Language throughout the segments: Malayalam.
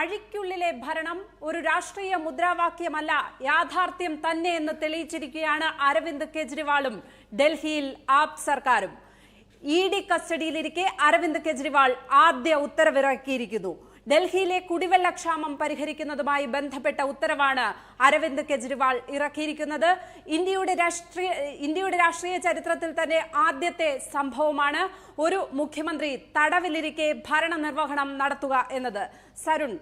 അഴിക്കുള്ളിലെ ഭരണം ഒരു രാഷ്ട്രീയ മുദ്രാവാക്യമല്ല യാഥാർത്ഥ്യം തന്നെ എന്ന് തെളിയിച്ചിരിക്കുകയാണ് അരവിന്ദ് കെജ്രിവാളും ഡൽഹിയിൽ ആപ് സർക്കാരും. ഇ ഡി കസ്റ്റഡിയിലിരിക്കെ അരവിന്ദ് കെജ്രിവാൾ ആദ്യ ഉത്തരവിറക്കിയിരിക്കുന്നു. ഡൽഹിയിലെ കുടിവെള്ളക്ഷാമം പരിഹരിക്കുന്നതുമായി ബന്ധപ്പെട്ട ഉത്തരവാണ് അരവിന്ദ് കെജ്രിവാൾ ഇറക്കിയിരിക്കുന്നത്. ഇന്ത്യയുടെ രാഷ്ട്രീയ ഇന്ത്യയുടെ രാഷ്ട്രീയ ചരിത്രത്തിൽ തന്നെ ആദ്യത്തെ സംഭവമാണ് ഒരു മുഖ്യമന്ത്രി തടവിലിരിക്കെ ഭരണ നിർവഹണം നടത്തുക എന്നത്. സരുൺ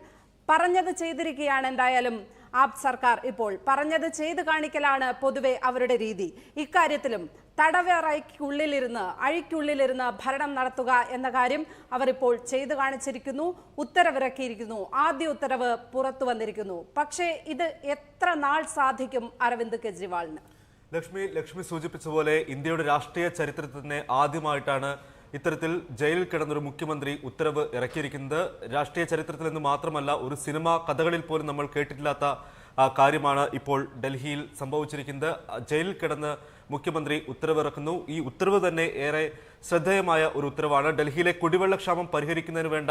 പറഞ്ഞത് ചെയ്തിരിക്കുകയാണ് എന്തായാലും ആപ് സർക്കാർ ഇപ്പോൾ. പറഞ്ഞത് ചെയ്ത് കാണിക്കലാണ് പൊതുവെ അവരുടെ രീതി. ഇക്കാര്യത്തിലും തടവറയ്ക്കുള്ളിലിരുന്ന് അഴിക്കുള്ളിലിരുന്ന് ഭരണം നടത്തുക എന്ന കാര്യം അവർ ഇപ്പോൾ ചെയ്തു കാണിച്ചിരിക്കുന്നു ഉത്തരവിറക്കിയിരിക്കുന്നു. ആദ്യ ഉത്തരവ് പുറത്തു വന്നിരിക്കുന്നു. പക്ഷേ ഇത് എത്ര നാൾ സാധിക്കും അരവിന്ദ് കെജ്രിവാളിന്? ലക്ഷ്മി ലക്ഷ്മി സൂചിപ്പിച്ച പോലെ ഇന്ത്യയുടെ രാഷ്ട്രീയ ചരിത്രത്തിന് ആദ്യമായിട്ടാണ് ഇത്തരത്തിൽ ജയിലിൽ കിടന്നൊരു മുഖ്യമന്ത്രി ഉത്തരവ് ഇറക്കിയിരിക്കുന്നത്. രാഷ്ട്രീയ ചരിത്രത്തിൽ നിന്ന് മാത്രമല്ല ഒരു സിനിമ കഥകളിൽ പോലും നമ്മൾ കേട്ടിട്ടില്ലാത്ത കാര്യമാണ് ഇപ്പോൾ ഡൽഹിയിൽ സംഭവിച്ചിരിക്കുന്നത്. ജയിലിൽ കിടന്ന് മുഖ്യമന്ത്രി ഉത്തരവിറക്കുന്നു. ഈ ഉത്തരവ് തന്നെ ഏറെ ശ്രദ്ധേയമായ ഒരു ഉത്തരവാണ്. ഡൽഹിയിലെ കുടിവെള്ളക്ഷാമം പരിഹരിക്കുന്നതിന് വേണ്ട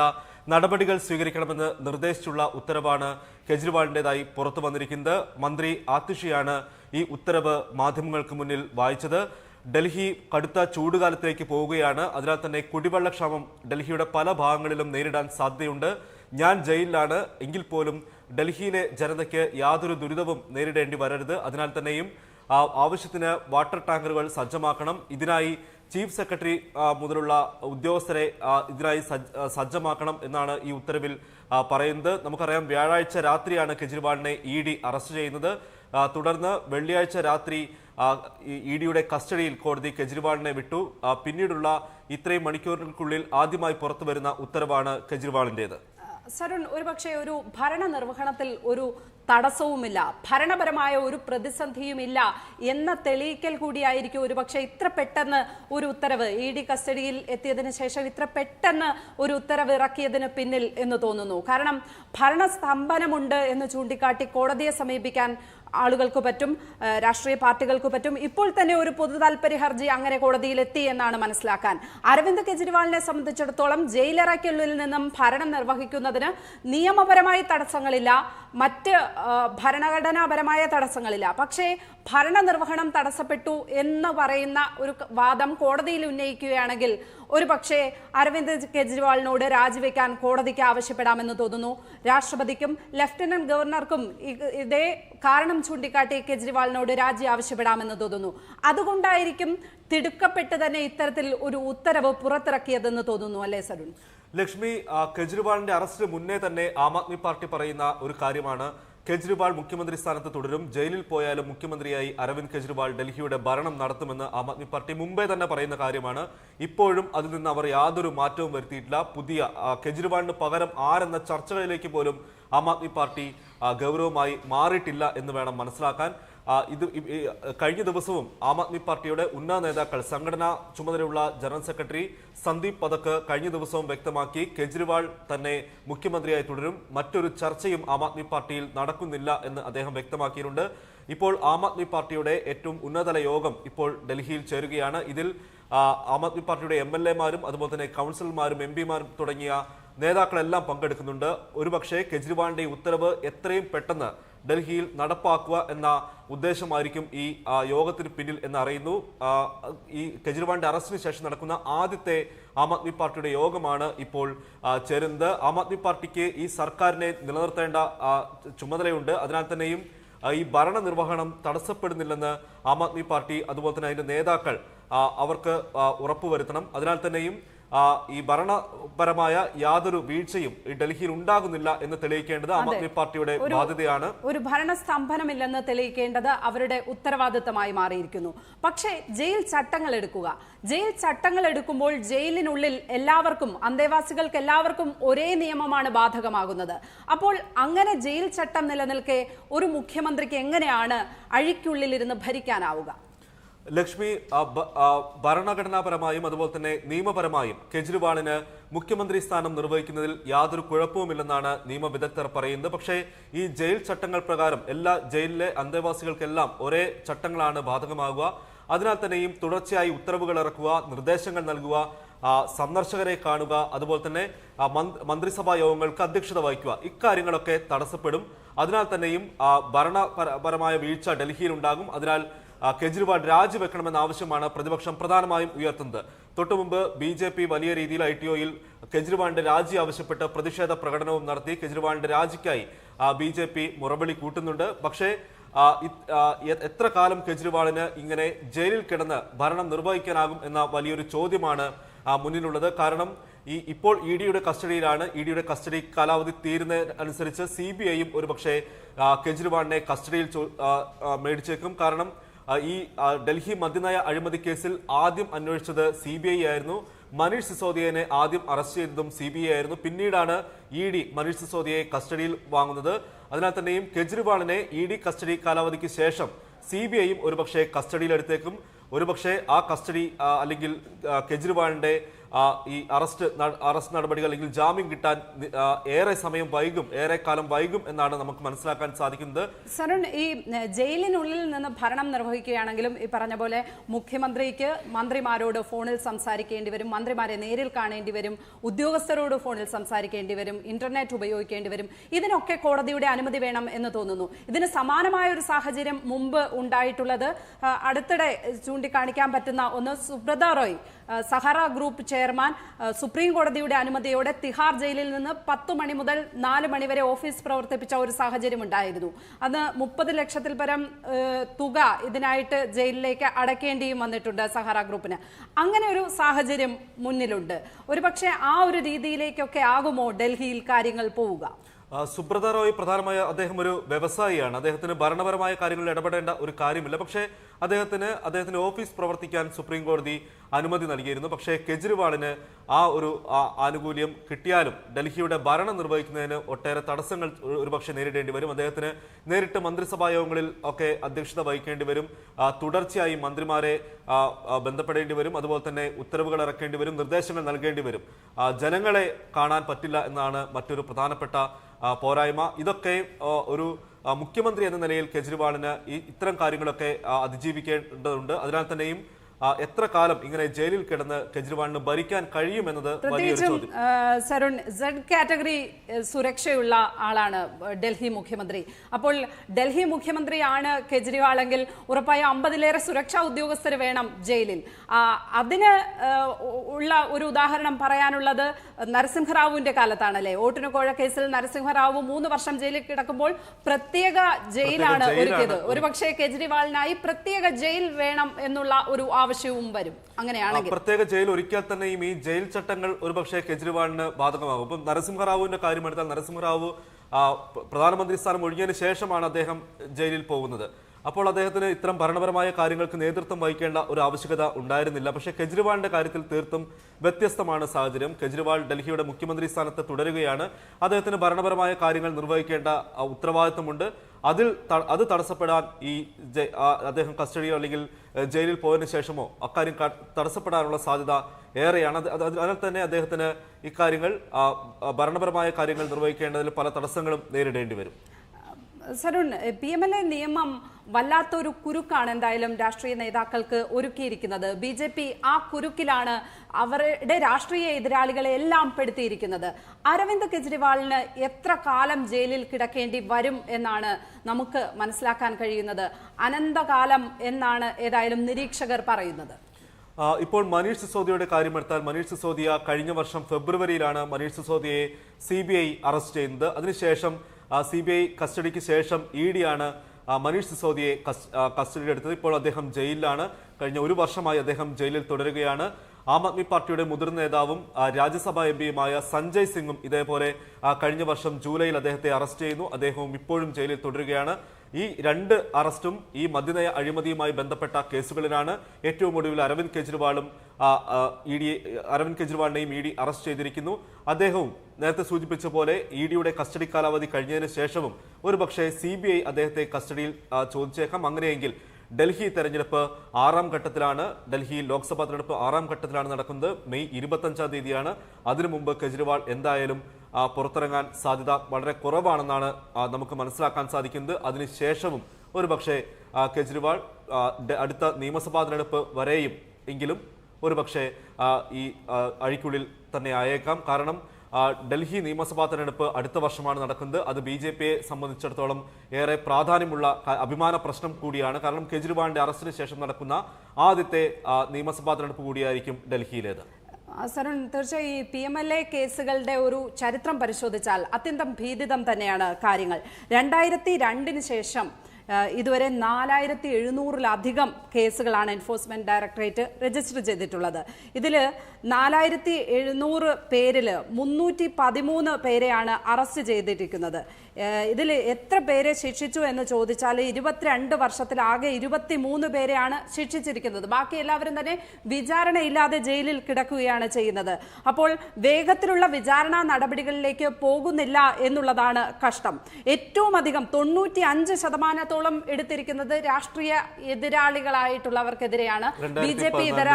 നടപടികൾ സ്വീകരിക്കണമെന്ന് നിർദ്ദേശിച്ചുള്ള ഉത്തരവാണ് കെജ്രിവാളിന്റെതായി പുറത്തു വന്നിരിക്കുന്നത്. മന്ത്രി ആതിഷിയാണ് ഈ ഉത്തരവ് മാധ്യമങ്ങൾക്ക് മുന്നിൽ വായിച്ചത്. ഡൽഹി കടുത്ത ചൂടുകാലത്തേക്ക് പോവുകയാണ്. അതിനാൽ തന്നെ കുടിവെള്ളക്ഷാമം ഡൽഹിയുടെ പല ഭാഗങ്ങളിലും നേരിടാൻ സാധ്യതയുണ്ട്. ഞാൻ ജയിലിലാണ്. എങ്കിൽ പോലും ഡൽഹിയിലെ ജനതയ്ക്ക് യാതൊരു ദുരിതവും നേരിടേണ്ടി വരരുത്. അതിനാൽ തന്നെയും ആവശ്യത്തിന് വാട്ടർ ടാങ്കറുകൾ സജ്ജമാക്കണം. ഇതിനായി ചീഫ് സെക്രട്ടറി മുതലുള്ള ഉദ്യോഗസ്ഥരെ ഇതിനായി സജ്ജമാക്കണം എന്നാണ് ഈ ഉത്തരവിൽ പറയുന്നത്. നമുക്കറിയാം വ്യാഴാഴ്ച രാത്രിയാണ് കെജ്രിവാളിനെ ഇ ഡി അറസ്റ്റ് ചെയ്യുന്നത്. തുടർന്ന് വെള്ളിയാഴ്ച രാത്രി ഇ ഡിയുടെ കസ്റ്റഡിയിൽ കോടതി കെജ്രിവാളിനെ വിട്ടു. പിന്നീടുള്ള ഇത്രയും മണിക്കൂറുകൾക്കുള്ളിൽ ആദ്യമായി പുറത്തു വരുന്ന ഉത്തരവാണ് കെജ്രിവാളിന്റേത് സരുൺ ഒരുപക്ഷെ ഒരു ഭരണ നിർവഹണത്തിൽ ഒരു തടസ്സവുമില്ല ഭരണപരമായ ഒരു പ്രതിസന്ധിയുമില്ല എന്ന തെളിയിക്കൽ കൂടിയായിരിക്കും ഒരുപക്ഷെ ഇത്ര പെട്ടെന്ന് ഒരു ഉത്തരവ്. ഇ ഡി കസ്റ്റഡിയിൽ എത്തിയതിന് ശേഷം ഇത്ര പെട്ടെന്ന് ഒരു ഉത്തരവ് ഇറക്കിയതിന് പിന്നിൽ എന്ന് തോന്നുന്നു. കാരണം ഭരണസ്തംഭനമുണ്ട് എന്ന് ചൂണ്ടിക്കാട്ടി കോടതിയെ സമീപിക്കാൻ ആളുകൾക്ക് പറ്റും രാഷ്ട്രീയ പാർട്ടികൾക്ക് പറ്റും. ഇപ്പോൾ തന്നെ ഒരു പൊതു താൽപര്യ ഹർജി അങ്ങനെ കോടതിയിലെത്തി എന്നാണ് മനസ്സിലാക്കാൻ. അരവിന്ദ് കെജ്രിവാളിനെ സംബന്ധിച്ചിടത്തോളം ജയിലറയ്ക്കുള്ളിൽ നിന്നും ഭരണം നിർവഹിക്കുന്നതിന് നിയമപരമായി തടസ്സങ്ങളില്ല. മറ്റ് ഭരണഘടനാപരമായ തടസ്സങ്ങളില്ല. പക്ഷേ ഭരണനിർവഹണം തടസ്സപ്പെട്ടു എന്ന് പറയുന്ന ഒരു വാദം കോടതിയിൽ ഉന്നയിക്കുകയാണെങ്കിൽ ഒരു പക്ഷേ അരവിന്ദ് കെജ്രിവാളിനോട് രാജിവെക്കാൻ കോടതിക്ക് ആവശ്യപ്പെടാമെന്ന് തോന്നുന്നു. രാഷ്ട്രപതിക്കും ലഫ്റ്റനന്റ് ഗവർണർക്കും ഇതേ കാരണം ചൂണ്ടിക്കാട്ടി കെജ്രിവാളിനോട് രാജി ആവശ്യപ്പെടാമെന്ന് തോന്നുന്നു. അതുകൊണ്ടായിരിക്കും തിടുക്കപ്പെട്ട് തന്നെ ഇത്തരത്തിൽ ഒരു ഉത്തരവ് പുറത്തിറക്കിയതെന്ന് തോന്നുന്നു അല്ലേ സരുൺ? ലക്ഷ്മി കെജ്രിവാളിന്റെ അറസ്റ്റിന് മുന്നേ തന്നെ ആം ആദ്മി പാർട്ടി പറയുന്ന ഒരു കാര്യമാണ്. കെജ്രിവാൾ മുഖ്യമന്ത്രി സ്ഥാനത്ത് തുടരും. ജയിലിൽ പോയാലും മുഖ്യമന്ത്രിയായി അരവിന്ദ് കെജ്രിവാൾ ഡൽഹിയുടെ ഭരണം നടത്തുമെന്ന് ആം ആദ്മി പാർട്ടി മുമ്പേ തന്നെ പറയുന്ന കാര്യമാണ്. ഇപ്പോഴും അതിൽ നിന്ന് അവർ യാതൊരു മാറ്റവും വരുത്തിയിട്ടില്ല. പുതിയ കെജ്രിവാളിന് പകരം ആരെന്ന ചർച്ചകളിലേക്ക് പോലും ആം ആദ്മി പാർട്ടി ഗൗരവമായി മാറിയിട്ടില്ല എന്ന് വേണം മനസ്സിലാക്കാൻ. ഇത് കഴിഞ്ഞ ദിവസവും ആം ആദ്മി പാർട്ടിയുടെ ഉന്നത നേതാക്കൾ സംഘടനാ ചുമതലയുള്ള ജനറൽ സെക്രട്ടറി സന്ദീപ് പതക്ക് കഴിഞ്ഞ ദിവസവും വ്യക്തമാക്കി കെജ്രിവാൾ തന്നെ മുഖ്യമന്ത്രിയായി തുടരും. മറ്റൊരു ചർച്ചയും ആം ആദ്മി പാർട്ടിയിൽ നടക്കുന്നില്ല എന്ന് അദ്ദേഹം വ്യക്തമാക്കിയിട്ടുണ്ട്. ഇപ്പോൾ ആം ആദ്മി പാർട്ടിയുടെ ഏറ്റവും ഉന്നതതല യോഗം ഇപ്പോൾ ഡൽഹിയിൽ ചേരുകയാണ്. ഇതിൽ ആം ആദ്മി പാർട്ടിയുടെ എം എൽ എമാരും അതുപോലെ തന്നെ കൗൺസിലർമാരും എം പിമാരും തുടങ്ങിയ നേതാക്കളെല്ലാം പങ്കെടുക്കുന്നുണ്ട്. ഒരുപക്ഷെ കെജ്രിവാളിന്റെ ഉത്തരവ് എത്രയും പെട്ടെന്ന് ഡൽഹിയിൽ നടപ്പാക്കുക എന്ന ഉദ്ദേശമായിരിക്കും ഈ യോഗത്തിന് പിന്നിൽ എന്നറിയുന്നു ഈ കെജ്രിവാളിന്റെ അറസ്റ്റിന് ശേഷം നടക്കുന്ന ആദ്യത്തെ ആം ആദ്മി പാർട്ടിയുടെ യോഗമാണ് ഇപ്പോൾ ചേരുന്നത്. ആം ആദ്മി പാർട്ടിക്ക് ഈ സർക്കാരിനെ നിലനിർത്തേണ്ട ചുമതലയുണ്ട്. അതിനാൽ തന്നെയും ഈ ഭരണ നിർവഹണം തടസ്സപ്പെടുന്നില്ലെന്ന് ആം ആദ്മി പാർട്ടി അതുപോലെ തന്നെ അതിന്റെ നേതാക്കൾ അവർക്ക് ഉറപ്പുവരുത്തണം. അതിനാൽ തന്നെയും ഈ ഭരണപരമായ യാതൊരു വീഴ്ചയും ഈ ഡൽഹിയിൽ ഉണ്ടാകുന്നില്ല എന്ന് തെളിയിക്കേണ്ടത് ആം ആദ്മി പാർട്ടിയുടെ ബാധ്യതയാണ്. ഒരു ഭരണസ്തംഭനമില്ലെന്ന് തെളിയിക്കേണ്ടത് അവരുടെ ഉത്തരവാദിത്തമായി മാറിയിരിക്കുന്നു. പക്ഷേ ജയിൽ ചട്ടങ്ങൾ എടുക്കുക. ജയിൽ ചട്ടങ്ങൾ എടുക്കുമ്പോൾ ജയിലിനുള്ളിൽ എല്ലാവർക്കും അന്തേവാസികൾക്ക് എല്ലാവർക്കും ഒരേ നിയമമാണ് ബാധകമാകുന്നത്. അപ്പോൾ അങ്ങനെ ജയിൽ ചട്ടം നിലനിൽക്കെ ഒരു മുഖ്യമന്ത്രിക്ക് എങ്ങനെയാണ് അഴിക്കുള്ളിലിരുന്ന് ഭരിക്കാനാവുക? ലക്ഷ്മി ഭരണഘടനാപരമായും അതുപോലെ തന്നെ നിയമപരമായും കെജ്രിവാളിന് മുഖ്യമന്ത്രി സ്ഥാനം നിർവഹിക്കുന്നതിൽ യാതൊരു കുഴപ്പവുമില്ലെന്നാണ് നിയമവിദഗ്ധർ പറയുന്നത്. പക്ഷേ ഈ ജയിൽ ചട്ടങ്ങൾ പ്രകാരം എല്ലാ ജയിലിലെ അന്തേവാസികൾക്കെല്ലാം ഒരേ ചട്ടങ്ങളാണ് ബാധകമാകുക. അതിനാൽ തന്നെയും തുടർച്ചയായി ഉത്തരവുകൾ ഇറക്കുക നിർദ്ദേശങ്ങൾ നൽകുക സന്ദർശകരെ കാണുക അതുപോലെ തന്നെ മന്ത്രിസഭാ യോഗങ്ങൾക്ക് അധ്യക്ഷത വഹിക്കുക ഇക്കാര്യങ്ങളൊക്കെ തടസ്സപ്പെടും. അതിനാൽ തന്നെയും ഭരണപരമായ വീഴ്ച ഡൽഹിയിൽ ഉണ്ടാകും. അതിനാൽ കെജ്രിവാൾ രാജിവെക്കണമെന്ന ആവശ്യമാണ് പ്രതിപക്ഷം പ്രധാനമായും ഉയർത്തുന്നത്. തൊട്ടുമുമ്പ് ബി ജെ പി വലിയ രീതിയിൽ ഐ ടി ഒയിൽ കെജ്രിവാളിന്റെ രാജി ആവശ്യപ്പെട്ട് പ്രതിഷേധ പ്രകടനവും നടത്തി കെജ്രിവാളിന്റെ രാജിക്കായി ബി ജെ പി മുറവിളി കൂട്ടുന്നുണ്ട്. പക്ഷേ എത്ര കാലം കെജ്രിവാളിന് ഇങ്ങനെ ജയിലിൽ കിടന്ന് ഭരണം നിർവഹിക്കാനാകും എന്ന വലിയൊരു ചോദ്യമാണ് മുന്നിലുള്ളത്. കാരണം ഈ ഇപ്പോൾ ഇ ഡിയുടെ കസ്റ്റഡിയിലാണ്. ഇ ഡിയുടെ കസ്റ്റഡി കാലാവധി തീരുന്നതനുസരിച്ച് സി ബി ഐയും ഒരുപക്ഷെ കെജ്രിവാളിനെ കസ്റ്റഡിയിൽ മേടിച്ചേക്കും. കാരണം ഈ ഡൽഹി മദ്യനയ അഴിമതി കേസിൽ ആദ്യം അന്വേഷിച്ചത് സി ആയിരുന്നു. മനീഷ് സിസോദിയനെ ആദ്യം അറസ്റ്റ് ചെയ്തതും സി ബി ഐ ആയിരുന്നു. പിന്നീടാണ് ഇ ഡി മനീഷ് സിസോദിയെ കസ്റ്റഡിയിൽ വാങ്ങുന്നത്. അതിനാൽ തന്നെയും കെജ്രിവാളിനെ ഇ ഡി കസ്റ്റഡി കാലാവധിക്ക് ശേഷം സി ബി ഐയും ഒരുപക്ഷെ കസ്റ്റഡിയിലെടുത്തേക്കും. ഒരുപക്ഷെ ആ കസ്റ്റഡി അല്ലെങ്കിൽ കെജ്രിവാളിന്റെ ഈ അറസ്റ്റ് അറസ്റ്റ് നടപടികൾ അല്ലെങ്കിൽ ജാമ്യം കിട്ടാൻ ഏറെ സമയം വൈകും ഏറെ കാലം വൈകും എന്നാണ് നമുക്ക് മനസ്സിലാക്കാൻ സാധിക്കുന്നത്. സരുൺ ഈ ജയിലിനുള്ളിൽ നിന്ന് ഭരണം നിർവഹിക്കുകയാണെങ്കിലും ഈ പറഞ്ഞ പോലെ മുഖ്യമന്ത്രിക്ക് മന്ത്രിമാരോട് ഫോണിൽ സംസാരിക്കേണ്ടി വരും മന്ത്രിമാരെ നേരിൽ കാണേണ്ടി വരും ഉദ്യോഗസ്ഥരോട് ഫോണിൽ സംസാരിക്കേണ്ടി വരും ഇന്റർനെറ്റ് ഉപയോഗിക്കേണ്ടി വരും. ഇതിനൊക്കെ കോടതിയുടെ അനുമതി വേണം എന്ന് തോന്നുന്നു. ഇതിന് സമാനമായ ഒരു സാഹചര്യം മുമ്പ് ഉണ്ടായിട്ടുള്ളത് അടുത്തിടെ ചൂണ്ടിക്കാണിക്കാൻ പറ്റുന്ന ഒന്ന് Subrata Roy. Sahara group chairman supreme കോടതിയുടെ അനുമതിയോടെ തിഹാർ ജയിലിൽ നിന്ന് പത്ത് മണി മുതൽ നാല് മണി വരെ ഓഫീസ് പ്രവർത്തിപ്പിച്ച ഒരു സാഹചര്യം ഉണ്ടായിരുന്നു. അന്ന് മുപ്പത് ലക്ഷത്തിൽ പരം തുക ഇതിനായിട്ട് ജയിലിലേക്ക് അടയ്ക്കേണ്ടിയും വന്നിട്ടുണ്ട് സഹറ ഗ്രൂപ്പിന്. അങ്ങനെ ഒരു സാഹചര്യം മുന്നിലുണ്ട്. ഒരുപക്ഷെ ആ ഒരു രീതിയിലേക്കൊക്കെ ആകുമോ ഡൽഹിയിൽ കാര്യങ്ങൾ പോവുക? സുബ്രത റോയ് പ്രധാനമായ അദ്ദേഹം ഒരു വ്യവസായിയാണ്. അദ്ദേഹത്തിന് ഭരണപരമായ കാര്യങ്ങളിൽ ഇടപെടേണ്ട ഒരു കാര്യമില്ല. പക്ഷേ അദ്ദേഹത്തിന് അദ്ദേഹത്തിന്റെ ഓഫീസ് പ്രവർത്തിക്കാൻ സുപ്രീം കോടതി അനുമതി നൽകിയിരുന്നു. പക്ഷേ കെജ്രിവാളിന് ആ ഒരു ആനുകൂല്യം കിട്ടിയാലും ഡൽഹിയുടെ ഭരണം നിർവഹിക്കുന്നതിന് ഒട്ടേറെ തടസ്സങ്ങൾ ഒരു- ഒരുപക്ഷെ നേരിടേണ്ടി വരും. അദ്ദേഹത്തിന് നേരിട്ട് മന്ത്രിസഭാ യോഗങ്ങളിൽ ഒക്കെ അധ്യക്ഷത വഹിക്കേണ്ടി വരും. തുടർച്ചയായി മന്ത്രിമാരെ ബന്ധപ്പെടേണ്ടി വരും. അതുപോലെ തന്നെ ഉത്തരവുകൾ ഇറക്കേണ്ടി വരും നിർദ്ദേശങ്ങൾ നൽകേണ്ടി വരും. ജനങ്ങളെ കാണാൻ പറ്റില്ല എന്നാണ് മറ്റൊരു പ്രധാനപ്പെട്ട പോരായ്മ. ഇതൊക്കെ ഒരു മുഖ്യമന്ത്രി എന്ന നിലയിൽ കെജ്രിവാളിന് ഈ ഇത്തരം കാര്യങ്ങളൊക്കെ അതിജീവിക്കേണ്ടതുണ്ട്. അതിനാൽ തന്നെയും എത്ര കാലം ഇങ്ങനെ ജയിലിൽ കിടന്ന് കെജ്രിവാളിന് ഭരിക്കാൻ കഴിയുമെന്നത് സരുൺ സെഡ് കാറ്റഗറി സുരക്ഷയുള്ള ആളാണ് ഡൽഹി മുഖ്യമന്ത്രി. അപ്പോൾ ഡൽഹി മുഖ്യമന്ത്രിയാണ് കെജ്രിവാളെങ്കിൽ ഉറപ്പായ അമ്പതിലേറെ സുരക്ഷാ ഉദ്യോഗസ്ഥർ വേണം ജയിലിൽ. അതിന് ഉള്ള ഒരു ഉദാഹരണം പറയാനുള്ളത് നരസിംഹറാവുവിന്റെ കാലത്താണല്ലേ? ഓട്ടിന് കോഴ കേസിൽ നരസിംഹറാവു മൂന്ന് വർഷം ജയിലിൽ കിടക്കുമ്പോൾ പ്രത്യേക ജയിലാണ്. ഒരുക്കിയത്. ഒരുപക്ഷെ കെജ്രിവാളിനായി പ്രത്യേക ജയിൽ വേണം എന്നുള്ള ഒരു ആവശ്യവും വരും. അങ്ങനെയാണെങ്കിൽ. പ്രത്യേക ജയിൽ ഒരിക്കൽ തന്നെയും ഈ ജയിൽ ചട്ടങ്ങൾ ഒരുപക്ഷെ കേജ്രിവാളിന് ബാധകമാകും. ഇപ്പം നരസിംഹറാവുവിന്റെ കാര്യം എടുത്താൽ നരസിംഹറാവു പ്രധാനമന്ത്രി സ്ഥാനം ഒഴിഞ്ഞതിന് ശേഷമാണ് അദ്ദേഹം ജയിലിൽ പോകുന്നത്. അപ്പോൾ അദ്ദേഹത്തിന് ഇത്തരം ഭരണപരമായ കാര്യങ്ങൾക്ക് നേതൃത്വം വഹിക്കേണ്ട ഒരു ആവശ്യകത ഉണ്ടായിരുന്നില്ല. പക്ഷേ കെജ്രിവാളിന്റെ കാര്യത്തിൽ തീർത്തും വ്യത്യസ്തമാണ് സാഹചര്യം. കെജ്രിവാൾ ഡൽഹിയുടെ മുഖ്യമന്ത്രി സ്ഥാനത്ത് തുടരുകയാണ്. അദ്ദേഹത്തിന് ഭരണപരമായ കാര്യങ്ങൾ നിർവഹിക്കേണ്ട ഉത്തരവാദിത്തമുണ്ട് അതിൽ അത് തടസ്സപ്പെടാൻ ഈ അദ്ദേഹം കസ്റ്റഡിയോ അല്ലെങ്കിൽ ജയിലിൽ പോയതിനു ശേഷമോ അക്കാര്യം തടസ്സപ്പെടാനുള്ള സാധ്യത ഏറെയാണ്. അത് അത് അതിനാൽ തന്നെ അദ്ദേഹത്തിന് ഇക്കാര്യങ്ങൾ ഭരണപരമായ കാര്യങ്ങൾ നിർവഹിക്കേണ്ടതിൽ പല തടസ്സങ്ങളും നേരിടേണ്ടി വരും. സരുൺ പി എം എൽ എ നിയമം വല്ലാത്തൊരു കുരുക്കാണ് എന്തായാലും രാഷ്ട്രീയ നേതാക്കൾക്ക് ഒരുക്കിയിരിക്കുന്നത്. ബി ജെ പി ആ കുരുക്കിലാണ് അവരുടെ രാഷ്ട്രീയ എതിരാളികളെ എല്ലാം പെടുത്തിയിരിക്കുന്നത്. അരവിന്ദ് കെജ്രിവാളിന് എത്ര കാലം ജയിലിൽ കിടക്കേണ്ടി വരും എന്നാണ് നമുക്ക് മനസ്സിലാക്കാൻ കഴിയുന്നത്. അനന്തകാലം എന്നാണ് ഏതായാലും നിരീക്ഷകർ പറയുന്നത്. ഇപ്പോൾ മനീഷ് സിസോദിയയുടെ കാര്യമെടുത്താൽ മനീഷ് സിസോദിയ കഴിഞ്ഞ വർഷം ഫെബ്രുവരിയിലാണ് മനീഷ് സിസോദിയയെ സി അറസ്റ്റ് ചെയ്യുന്നത്. അതിനുശേഷം സി ബി ഐ കസ്റ്റഡിക്ക് ശേഷം ഇ ഡി ആണ് മനീഷ് സിസോദിയെ കസ്റ്റഡിയിലെടുത്തത് ഇപ്പോൾ അദ്ദേഹം ജയിലിലാണ്. കഴിഞ്ഞ ഒരു വർഷമായി അദ്ദേഹം ജയിലിൽ തുടരുകയാണ്. ആം ആദ്മി പാർട്ടിയുടെ മുതിർന്ന നേതാവും രാജ്യസഭാ എം പിയുമായ സഞ്ജയ് സിംഗും ഇതേപോലെ കഴിഞ്ഞ വർഷം ജൂലൈയിൽ അദ്ദേഹത്തെ അറസ്റ്റ് ചെയ്യുന്നു. അദ്ദേഹവും ഇപ്പോഴും ജയിലിൽ തുടരുകയാണ്. ഈ രണ്ട് അറസ്റ്റും ഈ മദ്യനയ അഴിമതിയുമായി ബന്ധപ്പെട്ട കേസുകളിലാണ്. ഏറ്റവും ഒടുവിൽ അരവിന്ദ് കെജ്രിവാളും ഇ ഡി അരവിന്ദ് കെജ്രിവാളിനെയും ഇ ഡി അറസ്റ്റ് ചെയ്തിരിക്കുന്നു. അദ്ദേഹവും നേരത്തെ സൂചിപ്പിച്ച പോലെ ഇ ഡിയുടെ കസ്റ്റഡി കാലാവധി കഴിഞ്ഞതിന് ശേഷവും ഒരുപക്ഷെ സി ബി ഐ അദ്ദേഹത്തെ കസ്റ്റഡിയിൽ ചോദിച്ചേക്കാം. അങ്ങനെയെങ്കിൽ ഡൽഹി തെരഞ്ഞെടുപ്പ് ആറാം ഘട്ടത്തിലാണ് ഡൽഹി ലോക്സഭാ തെരഞ്ഞെടുപ്പ് ആറാം ഘട്ടത്തിലാണ് നടക്കുന്നത്. മെയ് ഇരുപത്തഞ്ചാം തീയതിയാണ്. അതിനു മുമ്പ് കെജ്രിവാൾ എന്തായാലും പുറത്തിറങ്ങാൻ സാധ്യത വളരെ കുറവാണെന്നാണ് നമുക്ക് മനസ്സിലാക്കാൻ സാധിക്കുന്നത്. അതിനുശേഷവും ഒരു പക്ഷേ കെജ്രിവാൾ അടുത്ത നിയമസഭാ തെരഞ്ഞെടുപ്പ് വരെയും എങ്കിലും ഒരു പക്ഷേ ഈ അഴിക്കുള്ളിൽ തന്നെ ആയേക്കാം. കാരണം ഡൽഹി നിയമസഭാ തെരഞ്ഞെടുപ്പ് അടുത്ത വർഷമാണ് നടക്കുന്നത്. അത് ബി ജെ പിയെ സംബന്ധിച്ചിടത്തോളം ഏറെ പ്രാധാന്യമുള്ള അഭിമാന പ്രശ്നം കൂടിയാണ്. കാരണം കെജ്രിവാളിന്റെ അറസ്റ്റിന് ശേഷം നടക്കുന്ന ആദ്യത്തെ നിയമസഭാ തെരഞ്ഞെടുപ്പ് കൂടിയായിരിക്കും ഡൽഹിയിലേത്. സരുൺ തീർച്ചയായും ഈ പി എം എൽ എ കേസുകളുടെ ഒരു ചരിത്രം പരിശോധിച്ചാൽ അത്യന്തം ഭീതിതം തന്നെയാണ് കാര്യങ്ങൾ. രണ്ടായിരത്തി രണ്ടിന് ശേഷം ഇതുവരെ നാലായിരത്തി എഴുന്നൂറിലധികം കേസുകളാണ് എൻഫോഴ്സ്മെന്റ് ഡയറക്ടറേറ്റ് രജിസ്റ്റർ ചെയ്തിട്ടുള്ളത്. ഇതിൽ നാലായിരത്തി എഴുന്നൂറ് പേരിൽ മുന്നൂറ്റി പതിമൂന്ന് പേരെയാണ് അറസ്റ്റ് ചെയ്തിരിക്കുന്നത്. ഇതിൽ എത്ര പേരെ ശിക്ഷിച്ചു എന്ന് ചോദിച്ചാൽ ഇരുപത്തിരണ്ട് വർഷത്തിൽ ആകെ ഇരുപത്തി മൂന്ന് പേരെയാണ് ശിക്ഷിച്ചിരിക്കുന്നത്. ബാക്കി എല്ലാവരും തന്നെ വിചാരണയില്ലാതെ ജയിലിൽ കിടക്കുകയാണ് ചെയ്യുന്നത്. അപ്പോൾ വേഗത്തിലുള്ള വിചാരണ നടപടികളിലേക്ക് പോകുന്നില്ല എന്നുള്ളതാണ് കഷ്ടം. ഏറ്റവും അധികം തൊണ്ണൂറ്റി അഞ്ച് ശതമാനത്തോളം എടുത്തിരിക്കുന്നത് രാഷ്ട്രീയ എതിരാളികളായിട്ടുള്ളവർക്കെതിരെയാണ്. ബി ജെ പി ഇതര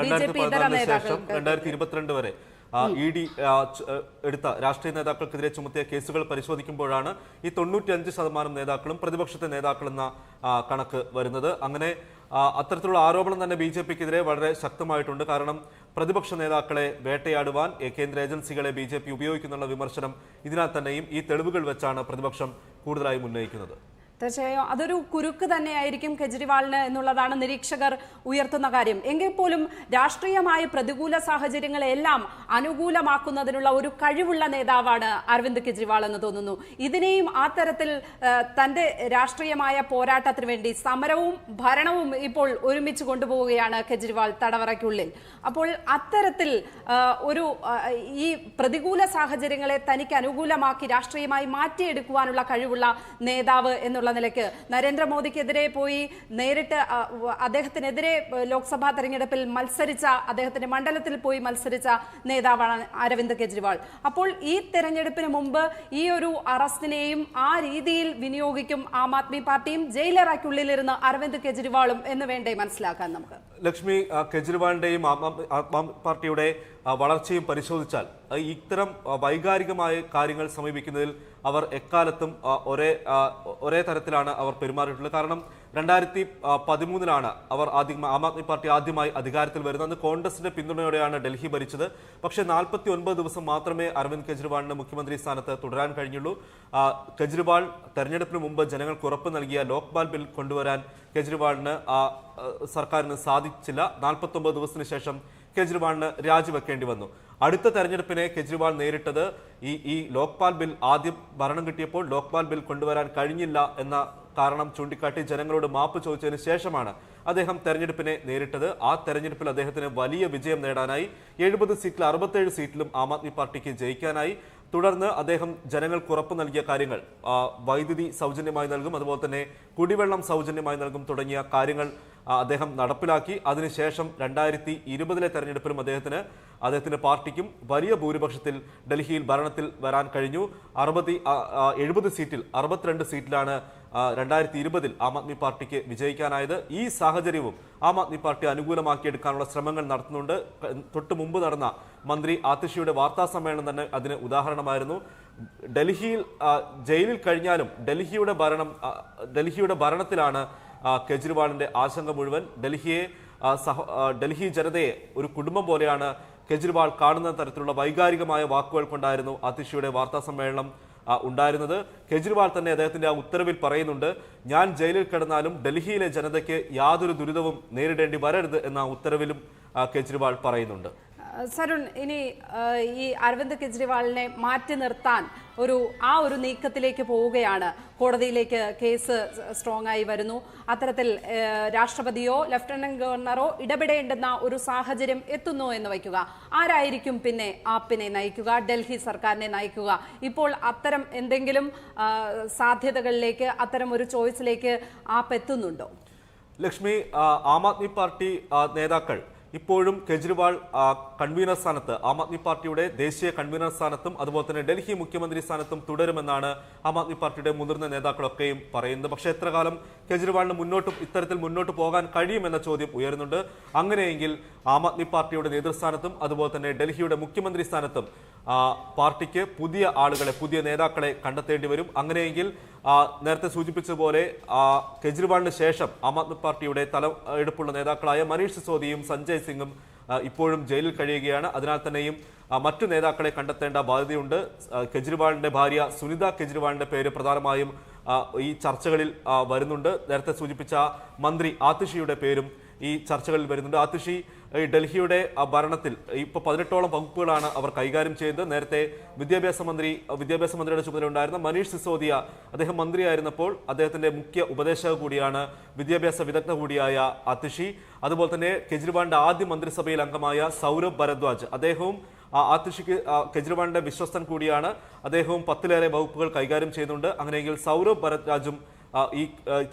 ബി ജെ പി ഇതര നേതാക്കൾ രണ്ടായിരത്തി ഇരുപത്തിരണ്ട് വരെ. ഇ ഡി എടുത്ത രാഷ്ട്രീയ നേതാക്കൾക്കെതിരെ ചുമത്തിയ കേസുകൾ പരിശോധിക്കുമ്പോഴാണ് ഈ തൊണ്ണൂറ്റി അഞ്ച് ശതമാനം നേതാക്കളും പ്രതിപക്ഷത്തെ നേതാക്കളെന്ന കണക്ക് വരുന്നത്. അങ്ങനെ അത്തരത്തിലുള്ള ആരോപണം തന്നെ ബി ജെ പിക്കെതിരെ വളരെ ശക്തമായിട്ടുണ്ട്. കാരണം പ്രതിപക്ഷ നേതാക്കളെ വേട്ടയാടുവാൻ കേന്ദ്ര ഏജൻസികളെ ബി ജെ പി ഉപയോഗിക്കുന്നുള്ള വിമർശനം ഇതിനാൽ തന്നെയും ഈ തെളിവുകൾ വെച്ചാണ് പ്രതിപക്ഷം കൂടുതലായും ഉന്നയിക്കുന്നത്. തീർച്ചയായും അതൊരു കുരുക്ക് തന്നെയായിരിക്കും കെജ്രിവാളിന് എന്നുള്ളതാണ് നിരീക്ഷകർ ഉയർത്തുന്ന കാര്യം. എങ്കിൽ പോലും രാഷ്ട്രീയമായ പ്രതികൂല സാഹചര്യങ്ങളെല്ലാം അനുകൂലമാക്കുന്നതിനുള്ള ഒരു കഴിവുള്ള നേതാവാണ് അരവിന്ദ് കെജ്രിവാൾ എന്ന് തോന്നുന്നു. ഇതിനെയും ആ തരത്തിൽ തന്റെ രാഷ്ട്രീയമായ പോരാട്ടത്തിന് വേണ്ടി സമരവും ഭരണവും ഇപ്പോൾ ഒരുമിച്ച് കൊണ്ടുപോവുകയാണ് കെജ്രിവാൾ തടവറയ്ക്കുള്ളിൽ. അപ്പോൾ അത്തരത്തിൽ ഒരു ഈ പ്രതികൂല സാഹചര്യങ്ങളെ തനിക്ക് അനുകൂലമാക്കി രാഷ്ട്രീയമായി മാറ്റിയെടുക്കുവാനുള്ള കഴിവുള്ള നേതാവ് എന്നുള്ള നിലയ്ക്ക് നരേന്ദ്രമോദിക്കെതിരെ പോയി നേരിട്ട് അദ്ദേഹത്തിനെതിരെ ലോക്സഭാ തെരഞ്ഞെടുപ്പിൽ മത്സരിച്ച അദ്ദേഹത്തിന്റെ മണ്ഡലത്തിൽ പോയി മത്സരിച്ച നേതാവാണ് അരവിന്ദ് കെജ്രിവാൾ. അപ്പോൾ ഈ തെരഞ്ഞെടുപ്പിന് മുമ്പ് ഈ ഒരു അറസ്റ്റിനെയും ആ രീതിയിൽ വിനിയോഗിക്കും ആം ആദ്മി പാർട്ടിയും ജയിലറയ്ക്കുള്ളിലിരുന്ന് അരവിന്ദ് കെജ്രിവാളും എന്ന് വേണ്ടേ മനസ്സിലാക്കാൻ നമുക്ക്. ലക്ഷ്മി കെജ്രിവാളിന്റെയും പാർട്ടിയുടെ വളർച്ചയും പരിശോധിച്ചാൽ ഇത്തരം വൈകാരികമായ കാര്യങ്ങൾ സമീപിക്കുന്നതിൽ അവർ എക്കാലത്തും ഒരേ ഒരേ തരത്തിലാണ് അവർ പെരുമാറിയിട്ടുള്ളത്. കാരണം രണ്ടായിരത്തി പതിമൂന്നിലാണ് അവർ ആദ്യം ആം ആദ്മി പാർട്ടി ആദ്യമായി അധികാരത്തിൽ വരുന്നത്. അന്ന് കോൺഗ്രസിന്റെ പിന്തുണയോടെയാണ് ഡൽഹി ഭരിച്ചത്. പക്ഷേ നാൽപ്പത്തി ഒൻപത് ദിവസം മാത്രമേ അരവിന്ദ് കെജ്രിവാളിന് മുഖ്യമന്ത്രി സ്ഥാനത്ത് തുടരാൻ കഴിഞ്ഞുള്ളൂ. കെജ്രിവാൾ തെരഞ്ഞെടുപ്പിന് മുമ്പ് ജനങ്ങൾക്ക് ഉറപ്പ് നൽകിയ ലോക്പാൽ ബിൽ കൊണ്ടുവരാൻ കെജ്രിവാളിന് സർക്കാരിന് സാധിച്ചില്ല. നാൽപ്പത്തി ഒമ്പത് ദിവസത്തിന് ശേഷം കെജ്രിവാളിന് രാജിവെക്കേണ്ടി വന്നു. അടുത്ത തെരഞ്ഞെടുപ്പിനെ കെജ്രിവാൾ നേരിട്ടത് ഈ ഈ ലോക്പാൽ ബിൽ ആദ്യം ഭരണം കിട്ടിയപ്പോൾ ലോക്പാൽ ബിൽ കൊണ്ടുവരാൻ കഴിഞ്ഞില്ല എന്ന കാരണം ചൂണ്ടിക്കാട്ടി ജനങ്ങളോട് മാപ്പ് ചോദിച്ചതിന് ശേഷമാണ് അദ്ദേഹം തെരഞ്ഞെടുപ്പിനെ നേരിട്ടത്. ആ തെരഞ്ഞെടുപ്പിൽ അദ്ദേഹത്തിന് വലിയ വിജയം നേടാനായി എഴുപത് സീറ്റിൽ അറുപത്തേഴ് സീറ്റിലും ആം ആദ്മി പാർട്ടിക്ക് ജയിക്കാനായി. തുടർന്ന് അദ്ദേഹം ജനങ്ങൾക്ക് ഉറപ്പ് നൽകിയ കാര്യങ്ങൾ വൈദ്യുതി സൗജന്യമായി നൽകും അതുപോലെ തന്നെ കുടിവെള്ളം സൗജന്യമായി നൽകും തുടങ്ങിയ കാര്യങ്ങൾ അദ്ദേഹം നടപ്പിലാക്കി. അതിനുശേഷം രണ്ടായിരത്തി ഇരുപതിലെ തെരഞ്ഞെടുപ്പിലും അദ്ദേഹത്തിന് അദ്ദേഹത്തിന്റെ പാർട്ടിക്കും വലിയ ഭൂരിപക്ഷത്തിൽ ഡൽഹിയിൽ ഭരണത്തിൽ വരാൻ കഴിഞ്ഞു. അറുപത്തി എഴുപത് സീറ്റിൽ അറുപത്തിരണ്ട് സീറ്റിലാണ് രണ്ടായിരത്തി ഇരുപതിൽ ആം ആദ്മി പാർട്ടിക്ക് വിജയിക്കാനായത്. ഈ സാഹചര്യവും ആം ആദ്മി പാർട്ടി അനുകൂലമാക്കിയെടുക്കാനുള്ള ശ്രമങ്ങൾ നടത്തുന്നുണ്ട്. തൊട്ടു മുമ്പ് നടന്ന മന്ത്രി ആതിഷിയുടെ വാർത്താ സമ്മേളനം തന്നെ അതിന് ഉദാഹരണമായിരുന്നു. ഡൽഹിയിൽ ജയിലിൽ കഴിഞ്ഞാലും ഡൽഹിയുടെ ഭരണം ഡൽഹിയുടെ ഭരണത്തിലാണ് കെജ്രിവാളിന്റെ ആശങ്ക മുഴുവൻ ഡൽഹിയെ സഹ ഡൽഹി ജനതയെ ഒരു കുടുംബം പോലെയാണ് കെജ്രിവാൾ കാണുന്ന തരത്തിലുള്ള വൈകാരികമായ വാക്കുകൾ കൊണ്ടായിരുന്നു അതിഷിയുടെ വാർത്താ സമ്മേളനം ഉണ്ടായിരുന്നത്. കെജ്രിവാൾ തന്നെ അദ്ദേഹത്തിന്റെ ആ ഉത്തരവിൽ പറയുന്നുണ്ട് ഞാൻ ജയിലിൽ കിടന്നാലും ഡൽഹിയിലെ ജനതയ്ക്ക് യാതൊരു ദുരിതവും നേരിടേണ്ടി വരരുത് എന്ന ഉത്തരവിലും കെജ്രിവാൾ പറയുന്നുണ്ട്. സരുൺ ഇനി ഈ അരവിന്ദ് കെജ്രിവാളിനെ മാറ്റി നിർത്താൻ ഒരു ആ ഒരു നീക്കത്തിലേക്ക് പോവുകയാണ്. കോടതിയിലേക്ക് കേസ് സ്ട്രോങ് ആയി വരുന്നു. അത്തരത്തിൽ രാഷ്ട്രപതിയോ ലഫ്റ്റനന്റ് ഗവർണറോ ഇടപെടേണ്ടുന്ന ഒരു സാഹചര്യം എത്തുന്നു എന്ന് വയ്ക്കുക. ആരായിരിക്കും പിന്നെ ആപ്പിനെ നയിക്കുക ഡൽഹി സർക്കാരിനെ നയിക്കുക? ഇപ്പോൾ അത്തരം എന്തെങ്കിലും സാധ്യതകളിലേക്ക് അത്തരം ഒരു ചോയ്സിലേക്ക് ആപ്പ് എത്തുന്നുണ്ടോ? ലക്ഷ്മി ആ, ആദ്മി പാർട്ടി നേതാക്കൾ ഇപ്പോഴും കെജ്രിവാൾ കൺവീനർ സ്ഥാനത്ത് ആം ആദ്മി പാർട്ടിയുടെ ദേശീയ കൺവീനർ സ്ഥാനത്തും അതുപോലെ തന്നെ ഡൽഹി മുഖ്യമന്ത്രി സ്ഥാനത്തും തുടരുമെന്നാണ് ആം ആദ്മി പാർട്ടിയുടെ മുതിർന്ന നേതാക്കളൊക്കെയും പറയുന്നത്. പക്ഷേ എത്ര കാലം കെജ്രിവാളിന് മുന്നോട്ട് ഇത്തരത്തിൽ മുന്നോട്ട് പോകാൻ കഴിയുമെന്ന ചോദ്യം ഉയരുന്നുണ്ട്. അങ്ങനെയെങ്കിൽ ആം ആദ്മി പാർട്ടിയുടെ നേതൃസ്ഥാനത്തും അതുപോലെ തന്നെ ഡൽഹിയുടെ മുഖ്യമന്ത്രി സ്ഥാനത്തും പാർട്ടിക്ക് പുതിയ ആളുകളെ പുതിയ നേതാക്കളെ കണ്ടെത്തേണ്ടി വരും. അങ്ങനെയെങ്കിൽ നേരത്തെ സൂചിപ്പിച്ചതുപോലെ കെജ്രിവാളിന് ശേഷം ആം ആദ്മി പാർട്ടിയുടെ തല എടുപ്പുള്ള നേതാക്കളായ മനീഷ് സിസോദിയും സഞ്ജയ് സിംഗും ഇപ്പോഴും ജയിലിൽ കഴിയുകയാണ്. അതിനാൽ തന്നെയും മറ്റു നേതാക്കളെ കണ്ടെത്തേണ്ട ബാധ്യതയുണ്ട്. കെജ്രിവാളിന്റെ ഭാര്യ സുനിത കെജ്രിവാളിന്റെ പേര് പ്രധാനമായും ഈ ചർച്ചകളിൽ വരുന്നുണ്ട്. നേരത്തെ സൂചിപ്പിച്ച മന്ത്രി ആതിഷിയുടെ പേരും ഈ ചർച്ചകളിൽ വരുന്നുണ്ട്. ആതിഷി ഈ ഡൽഹിയുടെ ഭരണത്തിൽ ഇപ്പൊ പതിനെട്ടോളം വകുപ്പുകളാണ് അവർ കൈകാര്യം ചെയ്തത്. നേരത്തെ വിദ്യാഭ്യാസ മന്ത്രി വിദ്യാഭ്യാസ മന്ത്രിയുടെ ചുമതല ഉണ്ടായിരുന്ന മനീഷ് സിസോദിയ അദ്ദേഹം മന്ത്രിയായിരുന്നപ്പോൾ അദ്ദേഹത്തിന്റെ മുഖ്യ ഉപദേശക കൂടിയാണ് വിദ്യാഭ്യാസ വിദഗ്ധ കൂടിയായ അതിഷി അതുപോലെ തന്നെ കെജ്രിവാളിന്റെ ആദ്യ മന്ത്രിസഭയിൽ അംഗമായ സൗരഭ് ഭരദ്വാജ്. അദ്ദേഹവും ആ ആതിഷിക്ക് കെജ്രിവാളിന്റെ വിശ്വസ്തൻ കൂടിയാണ്. അദ്ദേഹവും പത്തിലേറെ വകുപ്പുകൾ കൈകാര്യം ചെയ്യുന്നുണ്ട് അങ്ങനെയെങ്കിൽ സൗരഭ് ഭരദ്വാജും ഈ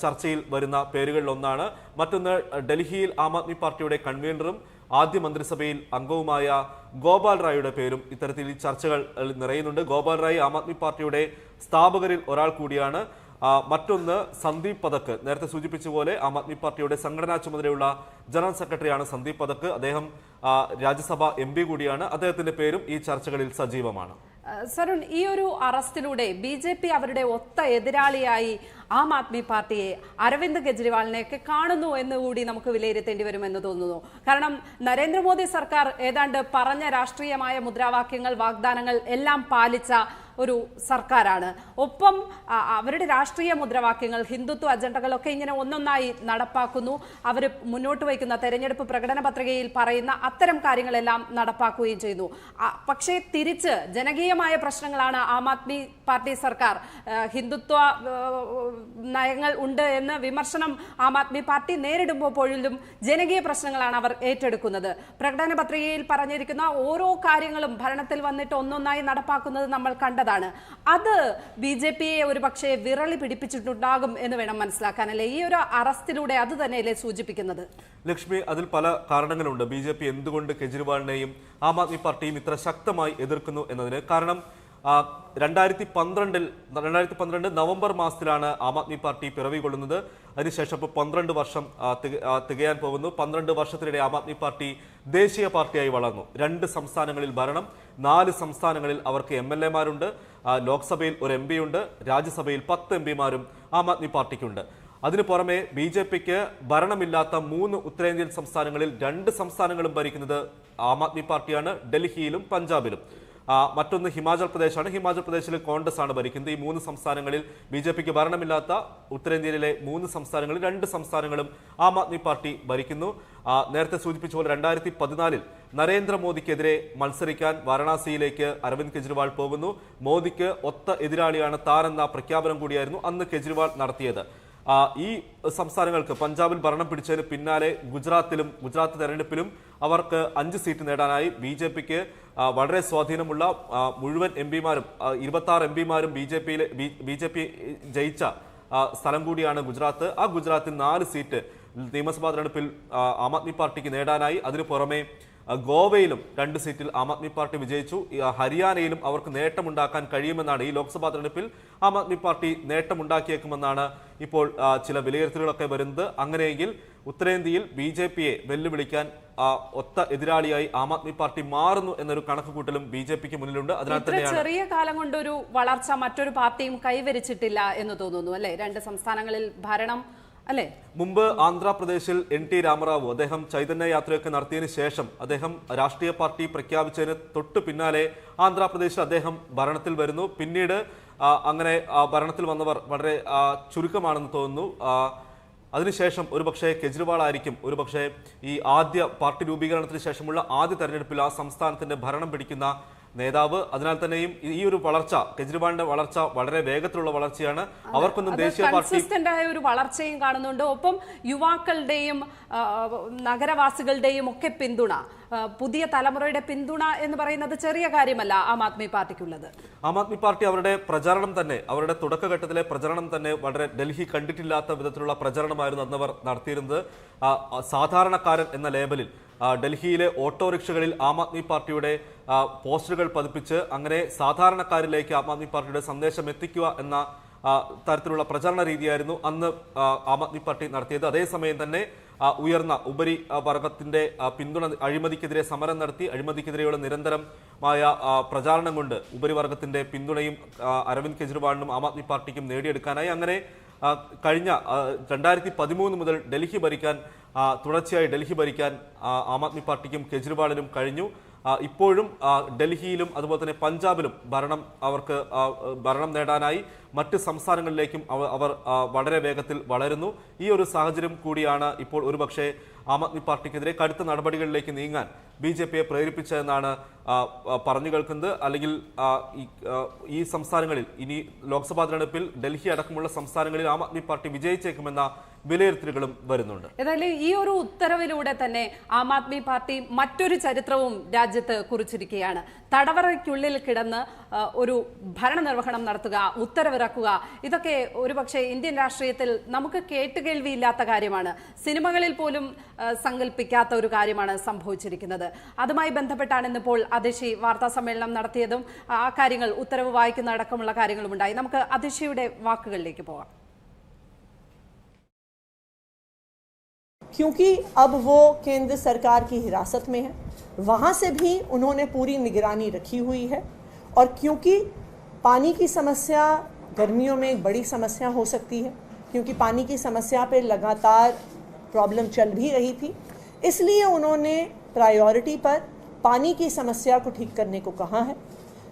ചർച്ചയിൽ വരുന്ന പേരുകളിലൊന്നാണ്. മറ്റൊന്ന് ഡൽഹിയിൽ ആം ആദ്മി പാർട്ടിയുടെ കൺവീനറും ആദ്യ മന്ത്രിസഭയിൽ അംഗവുമായ ഗോപാൽ റായിയുടെ പേരും ഇത്തരത്തിൽ ഈ ചർച്ചകൾ നിറയുന്നുണ്ട്. ഗോപാൽ റായ് ആം ആദ്മി പാർട്ടിയുടെ സ്ഥാപകരിൽ ഒരാൾ കൂടിയാണ്. മറ്റൊന്ന് സന്ദീപ് പതക്ക് നേരത്തെ സൂചിപ്പിച്ച പോലെ ആം ആദ്മി പാർട്ടിയുടെ സംഘടനാ ചുമതലയുള്ള ജനറൽ സെക്രട്ടറിയാണ് സന്ദീപ് പതക്ക് അദ്ദേഹം രാജ്യസഭ എം കൂടിയാണ്. അദ്ദേഹത്തിന്റെ പേരും ഈ ചർച്ചകളിൽ സജീവമാണ്. സരുൺ ഈ ഒരു അറസ്റ്റിലൂടെ ബി ജെ പി അവരുടെ ഒത്ത എതിരാളിയായി ആം ആദ്മി പാർട്ടിയെ അരവിന്ദ് കെജ്രിവാളിനെയൊക്കെ കാണുന്നു എന്ന് കൂടി നമുക്ക് വിലയിരുത്തേണ്ടി വരുമെന്ന് തോന്നുന്നു. കാരണം നരേന്ദ്രമോദി സർക്കാർ ഏതാണ്ട് പറഞ്ഞ രാഷ്ട്രീയമായ മുദ്രാവാക്യങ്ങൾ വാഗ്ദാനങ്ങൾ എല്ലാം പാലിച്ച ഒരു സർക്കാരാണ്. ഒപ്പം അവരുടെ രാഷ്ട്രീയ മുദ്രാവാക്യങ്ങൾ ഹിന്ദുത്വ അജണ്ടകളൊക്കെ ഇങ്ങനെ ഒന്നൊന്നായി നടപ്പാക്കുന്നു. അവർ മുന്നോട്ട് വയ്ക്കുന്ന തെരഞ്ഞെടുപ്പ് പ്രകടന പത്രികയിൽ പറയുന്ന അത്തരം കാര്യങ്ങളെല്ലാം നടപ്പാക്കുകയും ചെയ്യുന്നു. പക്ഷേ തിരിച്ച് ജനകീയമായ പ്രശ്നങ്ങളാണ് ആം ആദ്മി പാർട്ടി സർക്കാർ. ഹിന്ദുത്വ നയങ്ങൾ ഉണ്ട് എന്ന് വിമർശനം ആം ആദ്മി പാർട്ടി നേരിടുമ്പോൾ പോലും ജനകീയ പ്രശ്നങ്ങളാണ് അവർ ഏറ്റെടുക്കുന്നത്. പ്രകടന പത്രികയിൽ പറഞ്ഞിരിക്കുന്ന ഓരോ കാര്യങ്ങളും ഭരണത്തിൽ വന്നിട്ട് ഒന്നൊന്നായി നടപ്പാക്കുന്നത് നമ്മൾ കണ്ടതാണ്. അത് ബി ജെ പിയെ ഒരു പക്ഷേ വിറളി പിടിപ്പിച്ചിട്ടുണ്ടാകും എന്ന് വേണം മനസ്സിലാക്കാനല്ലേ ഈ ഒരു അറസ്റ്റിലൂടെ അത് തന്നെയല്ലേ സൂചിപ്പിക്കുന്നത്? ലക്ഷ്മി അതിൽ പല കാരണങ്ങളുണ്ട്. ബി ജെ പി എന്തുകൊണ്ട് കെജ്രിവാളിനെയും ആം ആദ്മി പാർട്ടിയും ഇത്ര ശക്തമായി എതിർക്കുന്നു എന്നതിന്. കാരണം രണ്ടായിരത്തി പന്ത്രണ്ടിൽ രണ്ടായിരത്തി പന്ത്രണ്ട് നവംബർ മാസത്തിലാണ് ആം ആദ്മി പാർട്ടി പിറവി കൊള്ളുന്നത് അതിനുശേഷം ഇപ്പോൾ പന്ത്രണ്ട് വർഷം തികയാൻ പോകുന്നു. പന്ത്രണ്ട് വർഷത്തിനിടെ ആം ആദ്മി പാർട്ടി ദേശീയ പാർട്ടിയായി വളർന്നു. രണ്ട് സംസ്ഥാനങ്ങളിൽ ഭരണം നാല് സംസ്ഥാനങ്ങളിൽ അവർക്ക് എം എൽ എമാരുണ്ട്. ലോക്സഭയിൽ ഒരു എം ഉണ്ട് രാജ്യസഭയിൽ പത്ത് എം പിമാരും ആം ആദ്മി പാർട്ടിക്കുണ്ട്. അതിനു പുറമെ ബി ജെ പിക്ക് ഭരണമില്ലാത്ത മൂന്ന് ഉത്തരേന്ത്യൻ സംസ്ഥാനങ്ങളിൽ രണ്ട് സംസ്ഥാനങ്ങളും ഭരിക്കുന്നത് ആം ആദ്മി പാർട്ടിയാണ്. ഡൽഹിയിലും പഞ്ചാബിലും. മറ്റൊന്ന് ഹിമാചൽ പ്രദേശാണ്. ഹിമാചൽ പ്രദേശിൽ കോൺഗ്രസ് ആണ് ഭരിക്കുന്നത്. ഈ മൂന്ന് സംസ്ഥാനങ്ങളിൽ ബി ജെ പിക്ക് ഭരണമില്ലാത്ത ഉത്തരേന്ത്യയിലെ മൂന്ന് സംസ്ഥാനങ്ങളിൽ രണ്ട് സംസ്ഥാനങ്ങളും ആം ആദ്മി പാർട്ടി ഭരിക്കുന്നു. നേരത്തെ സൂചിപ്പിച്ച പോലെ രണ്ടായിരത്തി പതിനാലിൽ നരേന്ദ്രമോദിക്കെതിരെ മത്സരിക്കാൻ വാരണാസിയിലേക്ക് അരവിന്ദ് കെജ്രിവാൾ പോകുന്നു. മോദിക്ക് ഒത്ത എതിരാളിയാണ് താനെന്ന പ്രഖ്യാപനം കൂടിയായിരുന്നു അന്ന് കെജ്രിവാൾ നടത്തിയത്. ഈ സംസ്ഥാനങ്ങൾക്ക് പഞ്ചാബിൽ ഭരണം പിടിച്ചതിന് പിന്നാലെ ഗുജറാത്തിലും ഗുജറാത്ത് തെരഞ്ഞെടുപ്പിലും അവർക്ക് അഞ്ച് സീറ്റ് നേടാനായി ബി ജെ പിക്ക് വളരെ സ്വാധീനമുള്ള മുഴുവൻ എം പിമാരും ഇരുപത്തി ആറ് എം പിമാരും ബി ജെ പിയിലെ ബി ജെ പി ജയിച്ച സ്ഥലം കൂടിയാണ് ഗുജറാത്ത്. ആ ഗുജറാത്തിൽ നാല് സീറ്റ് നിയമസഭാ തെരഞ്ഞെടുപ്പിൽ ആ, ആദ്മി പാർട്ടിക്ക് നേടാനായി. അതിനു പുറമെ ഗോവയിലും രണ്ട് സീറ്റിൽ ആം ആദ്മി പാർട്ടി വിജയിച്ചു. ഹരിയാനയിലും അവർക്ക് നേട്ടമുണ്ടാക്കാൻ കഴിയുമെന്നാണ് ഈ ലോക്സഭാ തെരഞ്ഞെടുപ്പിൽ ആം ആദ്മി പാർട്ടി നേട്ടമുണ്ടാക്കിയേക്കുമെന്നാണ് ഇപ്പോൾ ചില വിലയിരുത്തലുകളൊക്കെ വരുന്നത്. അങ്ങനെയെങ്കിൽ ഉത്തരേന്ത്യയിൽ ബി ജെ പിയെ വെല്ലുവിളിക്കാൻ ഒത്ത എതിരാളിയായി ആം ആദ്മി പാർട്ടി മാറുന്നു എന്നൊരു കണക്കുകൂട്ടലും ബി ജെ പിക്ക് മുന്നിലുണ്ട്. അതിനാൽ തന്നെ ചെറിയ കാലം കൊണ്ട് ഒരു വളർച്ച മറ്റൊരു പാർട്ടിയും കൈവരിച്ചിട്ടില്ല എന്ന് തോന്നുന്നു അല്ലെ? രണ്ട് സംസ്ഥാനങ്ങളിൽ ഭരണം അല്ലെ? മുമ്പ് ആന്ധ്രാപ്രദേശിൽ എൻ ടി രാമറാവു അദ്ദേഹം ചൈതന്യ യാത്രയൊക്കെ നടത്തിയതിനു ശേഷം അദ്ദേഹം രാഷ്ട്രീയ പാർട്ടി പ്രഖ്യാപിച്ചതിന് തൊട്ടു പിന്നാലെ ആന്ധ്രാപ്രദേശിൽ അദ്ദേഹം ഭരണത്തിൽ വരുന്നു. പിന്നീട് അങ്ങനെ ഭരണത്തിൽ വന്നവർ വളരെ ചുരുക്കമാണെന്ന് തോന്നുന്നു. അതിനുശേഷം ഒരുപക്ഷെ കെജ്രിവാൾ ആയിരിക്കും ഒരുപക്ഷെ ഈ ആദ്യ പാർട്ടി രൂപീകരണത്തിന് ശേഷമുള്ള ആദ്യ തെരഞ്ഞെടുപ്പിൽ ആ സംസ്ഥാനത്തിന്റെ ഭരണം പിടിക്കുന്ന നേതാവ്. അതിനാൽ തന്നെയും ഈ ഒരു വളർച്ച കെജ്രിവാളിന്റെ വളർച്ച വളരെ വേഗത്തിലുള്ള വളർച്ചയാണ്. അവർക്കൊന്നും ദേശീയ പാർട്ടി ഒരു വളർച്ചയും കാണുന്നുണ്ട്. ഒപ്പം യുവാക്കളുടെയും നഗരവാസികളുടെയും ഒക്കെ പിന്തുണ പുതിയ തലമുറയുടെ പിന്തുണ എന്ന് പറയുന്നത് ചെറിയ കാര്യമല്ല ആം ആദ്മി പാർട്ടിക്കുള്ളത്. ആം ആദ്മി പാർട്ടി അവരുടെ പ്രചാരണം തന്നെ അവരുടെ തുടക്കഘട്ടത്തിലെ പ്രചരണം തന്നെ വളരെ ഡൽഹി കണ്ടിട്ടില്ലാത്ത വിധത്തിലുള്ള പ്രചരണമായിരുന്നു അന്നവർ നടത്തിയിരുന്നത്. സാധാരണക്കാരൻ എന്ന ലേബലിൽ ഡൽഹിയിലെ ഓട്ടോറിക്ഷകളിൽ ആം ആദ്മി പാർട്ടിയുടെ പോസ്റ്ററുകൾ പതിപ്പിച്ച് അങ്ങനെ സാധാരണക്കാരിലേക്ക് ആം ആദ്മി പാർട്ടിയുടെ സന്ദേശം എത്തിക്കുക എന്ന തരത്തിലുള്ള പ്രചാരണ രീതിയായിരുന്നു അന്ന് ആ, ആദ്മി പാർട്ടി നടത്തിയത്. അതേസമയം തന്നെ ഉയർന്ന ഉപരി വർഗത്തിന്റെ പിന്തുണ അഴിമതിക്കെതിരെ സമരം നടത്തി അഴിമതിക്കെതിരെയുള്ള നിരന്തരമായ പ്രചാരണം കൊണ്ട് ഉപരിവർഗത്തിന്റെ പിന്തുണയും അരവിന്ദ് കെജ്രിവാളിനും ആം ആദ്മി പാർട്ടിക്കും നേടിയെടുക്കാനായി അങ്ങനെ കഴിഞ്ഞ രണ്ടായിരത്തി പതിമൂന്ന് മുതൽ ഡൽഹി ഭരിക്കാൻ തുടർച്ചയായി ഡൽഹി ഭരിക്കാൻ ആ, ആദ്മി പാർട്ടിക്കും കെജ്രിവാളിനും കഴിഞ്ഞു. ഇപ്പോഴും ഡൽഹിയിലും അതുപോലെ തന്നെ പഞ്ചാബിലും ഭരണം അവർക്ക് ഭരണം നേടാനായി മറ്റ് സംസ്ഥാനങ്ങളിലേക്കും അവർ വളരെ വേഗത്തിൽ വളരുന്നു. ഈ ഒരു സാഹചര്യം കൂടിയാണ് ഇപ്പോൾ ഒരുപക്ഷെ ആം ആദ്മി പാർട്ടിക്കെതിരെ കടുത്ത നടപടികളിലേക്ക് നീങ്ങാൻ ബി ജെ പിയെ പ്രേരിപ്പിച്ചതെന്നാണ് പറഞ്ഞു കേൾക്കുന്നത്. അല്ലെങ്കിൽ ഈ സംസ്ഥാനങ്ങളിൽ ഇനി ലോക്സഭാ തെരഞ്ഞെടുപ്പിൽ ഡൽഹി അടക്കമുള്ള സംസ്ഥാനങ്ങളിൽ ആം ആദ്മി പാർട്ടി വിജയിച്ചേക്കുമെന്ന വിലയിരുത്തലുകളും വരുന്നുണ്ട്. ഏതായാലും ഈ ഒരു ഉത്തരവിലൂടെ തന്നെ ആം ആദ്മി പാർട്ടി മറ്റൊരു ചരിത്രവും രാജ്യത്ത് കുറിച്ചിരിക്കുകയാണ്. തടവറയ്ക്കുള്ളിൽ കിടന്ന് ഒരു ഭരണനിർവഹണം നടത്തുക ഉത്തരവിറക്കുക ഇതൊക്കെ ഒരുപക്ഷെ ഇന്ത്യൻ രാഷ്ട്രീയത്തിൽ നമുക്ക് കേട്ടുകേൾവിയില്ലാത്ത കാര്യമാണ്. സിനിമകളിൽ പോലും സങ്കല്പിക്കാത്ത ഒരു കാര്യമാണ് സംഭവിച്ചിരിക്കുന്നത്. അതുമായി ബന്ധപ്പെട്ടാണ് ഇന്നിപ്പോൾ അതിശി വാർത്താ സമ്മേളനം നടത്തിയതും ആ കാര്യങ്ങൾ ഉത്തരവ് വായിക്കുന്ന അടക്കമുള്ള കാര്യങ്ങളും ഉണ്ടായി നമുക്ക് അതിശയുടെ വാക്കുകളിലേക്ക് പോകാം. क्योंकि अब वो केंद्र सरकार की हिरासत में है। वहाँ से भी उन्होंने पूरी निगरानी रखी हुई है और क्योंकि पानी की समस्या गर्मियों में एक बड़ी समस्या हो सकती है, क्योंकि पानी की समस्या पे लगातार प्रॉब्लम चल भी रही थी, इसलिए उन्होंने प्रायोरिटी पर पानी की समस्या को ठीक करने को कहा है।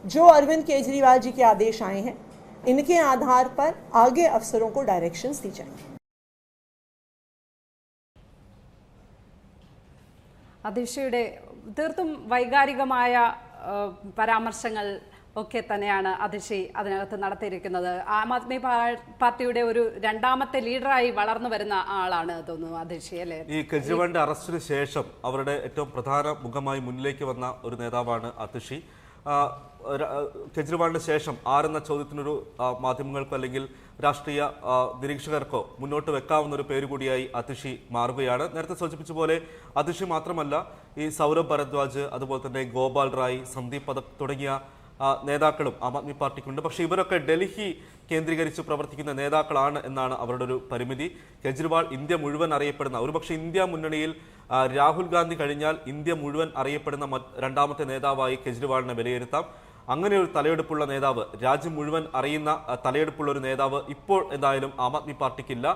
जो अरविंद केजरीवाल जी के आदेश आए हैं, इनके आधार पर आगे अफसरों को डायरेक्शंस दी जाएँगी। അതിഷയുടെ തീർത്തും വൈകാരികമായ പരാമർശങ്ങൾ ഒക്കെ തന്നെയാണ് അതിഷി അതിനകത്ത് നടത്തിയിരിക്കുന്നത്. ആം ആദ്മി പാർട്ടിയുടെ ഒരു രണ്ടാമത്തെ ലീഡറായി വളർന്നു വരുന്ന ആളാണ് തോന്നുന്നു അതിഷി അല്ലേ? ഈ കെജ്രിവാളിന്റെ അറസ്റ്റിന് ശേഷം അവരുടെ ഏറ്റവും പ്രധാന മുഖമായി മുന്നിലേക്ക് വന്ന ഒരു നേതാവാണ് അതിഷി കെജ്രിവാളിന് ശേഷം ആരെന്ന ചോദ്യത്തിനൊരു മാധ്യമങ്ങൾക്കോ അല്ലെങ്കിൽ രാഷ്ട്രീയ നിരീക്ഷകർക്കോ മുന്നോട്ട് വെക്കാവുന്ന ഒരു പേര് കൂടിയായി അതിഷി മാറുകയാണ്. നേരത്തെ സൂചിപ്പിച്ച പോലെ അതിഷി മാത്രമല്ല ഈ സൗരഭ് ഭരദ്വാജ് അതുപോലെ തന്നെ ഗോപാൽ റായ് സന്ദീപ് പദക് തുടങ്ങിയ നേതാക്കളും ആം ആദ്മി പാർട്ടിക്കുണ്ട്. പക്ഷേ ഇവരൊക്കെ ഡൽഹി കേന്ദ്രീകരിച്ച് പ്രവർത്തിക്കുന്ന നേതാക്കളാണ് എന്നാണ് അവരുടെ ഒരു പരിമിതി. കെജ്രിവാൾ ഇന്ത്യ മുഴുവൻ അറിയപ്പെടുന്ന ഒരുപക്ഷെ ഇന്ത്യ മുന്നണിയിൽ രാഹുൽ ഗാന്ധി കഴിഞ്ഞാൽ ഇന്ത്യ മുഴുവൻ അറിയപ്പെടുന്ന രണ്ടാമത്തെ നേതാവായി കെജ്രിവാളിനെ വിലയിരുത്താം. അങ്ങനെ ഒരു തലയെടുപ്പുള്ള നേതാവ് രാജ്യം മുഴുവൻ അറിയുന്ന തലയെടുപ്പുള്ള ഒരു നേതാവ് ഇപ്പോൾ എന്തായാലും ആം ആദ്മി പാർട്ടിക്കില്ല.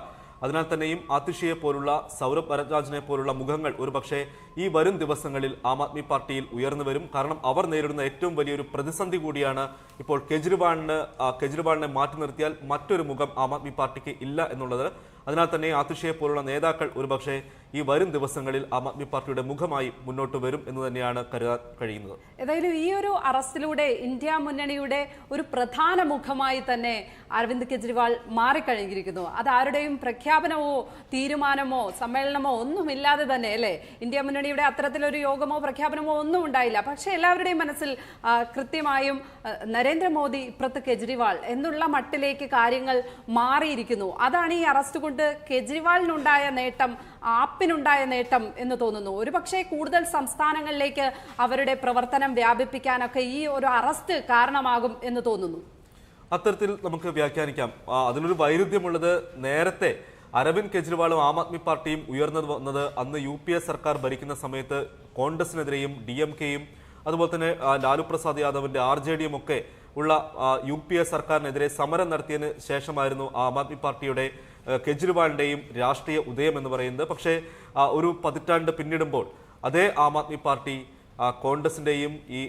അതിനാൽ തന്നെയും ആതിഷിയെ പോലുള്ള സൗരഭ് ഭരദ്വാജിനെ പോലുള്ള മുഖങ്ങൾ ഒരുപക്ഷെ ഈ വരും ദിവസങ്ങളിൽ ആം ആദ്മി പാർട്ടിയിൽ ഉയർന്നു വരും. കാരണം അവർ നേരിടുന്ന ഏറ്റവും വലിയൊരു പ്രതിസന്ധി കൂടിയാണ് ഇപ്പോൾ കെജ്രിവാളിന് കെജ്രിവാളിനെ മാറ്റി നിർത്തിയാൽ മറ്റൊരു മുഖം ആം ആദ്മി പാർട്ടിക്ക് ഇല്ല എന്നുള്ളത്. അതിനാൽ തന്നെ ആതിഷിയെ പോലുള്ള നേതാക്കൾ ഒരുപക്ഷെ ഈ വരും ദിവസങ്ങളിൽ ആം ആദ്മി പാർട്ടിയുടെ മുഖമായി മുന്നോട്ട് വരും എന്ന് തന്നെയാണ് കരുതാൻ കഴിയുന്നത്. ഏതായാലും ഈ ഒരു അറസ്റ്റിലൂടെ ഇന്ത്യ മുന്നണിയുടെ ഒരു പ്രധാന മുഖമായി തന്നെ അരവിന്ദ് കെജ്രിവാൾ മാറിക്കഴിഞ്ഞിരിക്കുന്നു. അത് ആരുടെയും പ്രഖ്യാപനമോ തീരുമാനമോ സമ്മേളനമോ ഒന്നുമില്ലാതെ തന്നെ അല്ലേ? ഇന്ത്യ മുന്നണിയുടെ അത്തരത്തിലൊരു യോഗമോ പ്രഖ്യാപനമോ ഒന്നും ഉണ്ടായില്ല. പക്ഷേ എല്ലാവരുടെയും മനസ്സിൽ കൃത്യമായും നരേന്ദ്രമോദി ഇപ്പുറത്ത് കെജ്രിവാൾ എന്നുള്ള മട്ടിലേക്ക് കാര്യങ്ങൾ മാറിയിരിക്കുന്നു. അതാണ് ഈ അറസ്റ്റ് കൊണ്ട് കെജ്രിവാളിനുണ്ടായ നേട്ടം ആപ്പിനുണ്ടായ നേട്ടം എന്ന് തോന്നുന്നു. ഒരുപക്ഷെ കൂടുതൽ സംസ്ഥാനങ്ങളിലേക്ക് അവരുടെ പ്രവർത്തനം വ്യാപിപ്പിക്കാനൊക്കെ ഈ ഒരു അറസ്റ്റ് കാരണമാകും എന്ന് തോന്നുന്നു. അത്തരത്തിൽ നമുക്ക് വ്യാഖ്യാനിക്കാം. അതിനൊരു വൈരുദ്ധ്യമുള്ളത് നേരത്തെ അരവിന്ദ് കെജ്രിവാളും ആം ആദ്മി പാർട്ടിയും ഉയർന്നു വന്നത് അന്ന് യു പി എ സർക്കാർ ഭരിക്കുന്ന സമയത്ത് കോൺഗ്രസിനെതിരെയും ഡി എം കെയും അതുപോലെ തന്നെ ലാലു പ്രസാദ് യാദവിന്റെ ആർ ജെ ഡിയും ഒക്കെ ഉള്ള യു പി എ സർക്കാരിനെതിരെ സമരം നടത്തിയതിന് ശേഷമായിരുന്നു ആം ആദ്മി പാർട്ടിയുടെ ആ, കെജ്രിവാളിന്റെയും രാഷ്ട്രീയ ഉദയം എന്ന് പറയുന്നത്. പക്ഷേ ഒരു പതിറ്റാണ്ട് പിന്നിടുമ്പോൾ അതേ ആം ആദ്മി പാർട്ടി കോൺഗ്രസിന്റെയും ഈ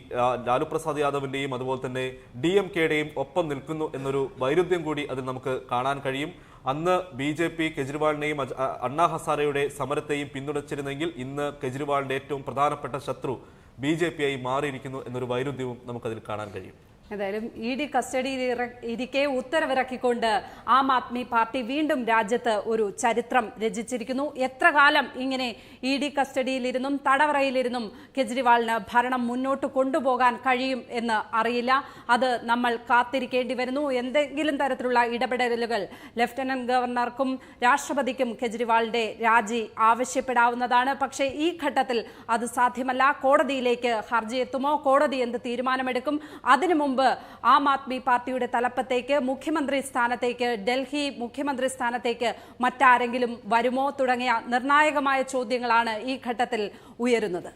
ലാലു പ്രസാദ് യാദവിന്റെയും അതുപോലെ തന്നെ ഡി എം കെയുടെയും ഒപ്പം നിൽക്കുന്നു എന്നൊരു വൈരുദ്ധ്യം കൂടി അതിൽ നമുക്ക് കാണാൻ കഴിയും. അന്ന് ബി ജെ പി കെജ്രിവാളിനെയും അണ്ണാ ഹസാരയുടെ സമരത്തെയും പിന്തുണച്ചിരുന്നെങ്കിൽ ഇന്ന് കെജ്രിവാളിന്റെ ഏറ്റവും പ്രധാനപ്പെട്ട ശത്രു ബി ജെ പി ആയി മാറിയിരിക്കുന്നു എന്നൊരു വൈരുദ്ധ്യവും നമുക്കതിൽ കാണാൻ കഴിയും. ഏതായാലും ഇ ഡി കസ്റ്റഡിയിൽ ഇരിക്കെ ഉത്തരവിറക്കിക്കൊണ്ട് ആം ആദ്മി പാർട്ടി വീണ്ടും രാജ്യത്ത് ഒരു ചരിത്രം രചിച്ചിരിക്കുന്നു. എത്ര കാലം ഇങ്ങനെ ഇ ഡി കസ്റ്റഡിയിലിരുന്നും തടവറയിലിരുന്നും കെജ്രിവാളിന് ഭരണം മുന്നോട്ട് കൊണ്ടുപോകാൻ കഴിയും എന്ന് അറിയില്ല. അത് നമ്മൾ കാത്തിരിക്കേണ്ടി വരുന്നു. എന്തെങ്കിലും തരത്തിലുള്ള ഇടപെടലുകൾ ലഫ്റ്റനന്റ് ഗവർണർക്കും രാഷ്ട്രപതിക്കും കെജ്രിവാളിന്റെ രാജി ആവശ്യപ്പെടാവുന്നതാണ്. പക്ഷേ ഈ ഘട്ടത്തിൽ അത് സാധ്യമല്ല. കോടതിയിലേക്ക് ഹർജി എത്തുമോ? കോടതി എന്ത് തീരുമാനമെടുക്കും? അതിനു മുമ്പ് ആം ആദ്മി പാർട്ടിയുടെ തലപ്പത്തേക്ക് മുഖ്യമന്ത്രി സ്ഥാനത്തേക്ക് ഡൽഹി മുഖ്യമന്ത്രി സ്ഥാനത്തേക്ക് മറ്റാരെങ്കിലും വരുമോ തുടങ്ങിയ നിർണായകമായ ചോദ്യങ്ങളാണ് ഈ ഘട്ടത്തിൽ ഉയരുന്നത്.